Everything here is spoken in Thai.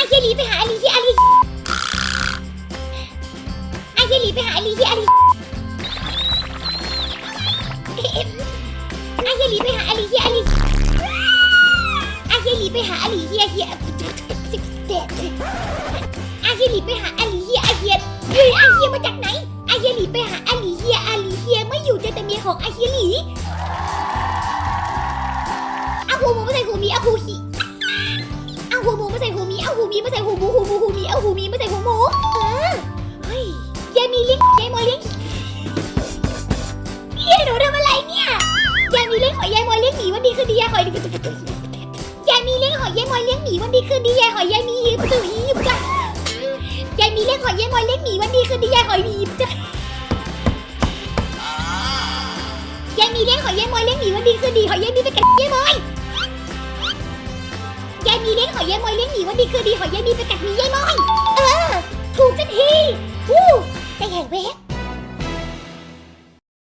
อาเฮียหลีไปหาอาลีเฮียอาลีอาเฮียหลีไปหาอาลีเฮียอาลีอาเฮียหลีไปหาอาลีเฮียอาลีอาเฮียหลีไปหาอาลีเฮียเฮียอาเฮียหลีไปหาอาลีเฮียอาเฮียเฮ้ยอาเฮียมาจากไหนอาเฮียหลีไปหาอาลีเฮียอาลีเฮียไม่อยู่เจอแต่เมียของอาเฮียหลีอาหูหมูมาใส่หูมีอาหูหีเเอาหูมีมาใส่หูหมูหูหมูหูมีเอาหูมีมาใส่หูหมูเออเฮ้ยยายมีเลี้ยงยายมอเลี้ยงเฮียหนูทำอะไรเนี่ยยายมีเลี้ยงหอยยายมอเลี้ยงหมีวันดีคืนดียายหอยยายมีเลี้ยงหอยยายมอเลี้ยงหมีวันดีคืนดียายหอยยายมีหีบตุ้ยหีบจ้ะยายมีเลี้ยงหอยยายมอเลี้ยงหมีวันดีคืนดียายหอยมีหีบจ้ะยายมีเลี้ยงหอยยายมอเลี้ยงหมีวันดีคืนดี ยายมีเลี้ยงหอยยายมอยเลี้ยงหมีวันดีคือดีหอยยายมีไปกัดหมียายมอย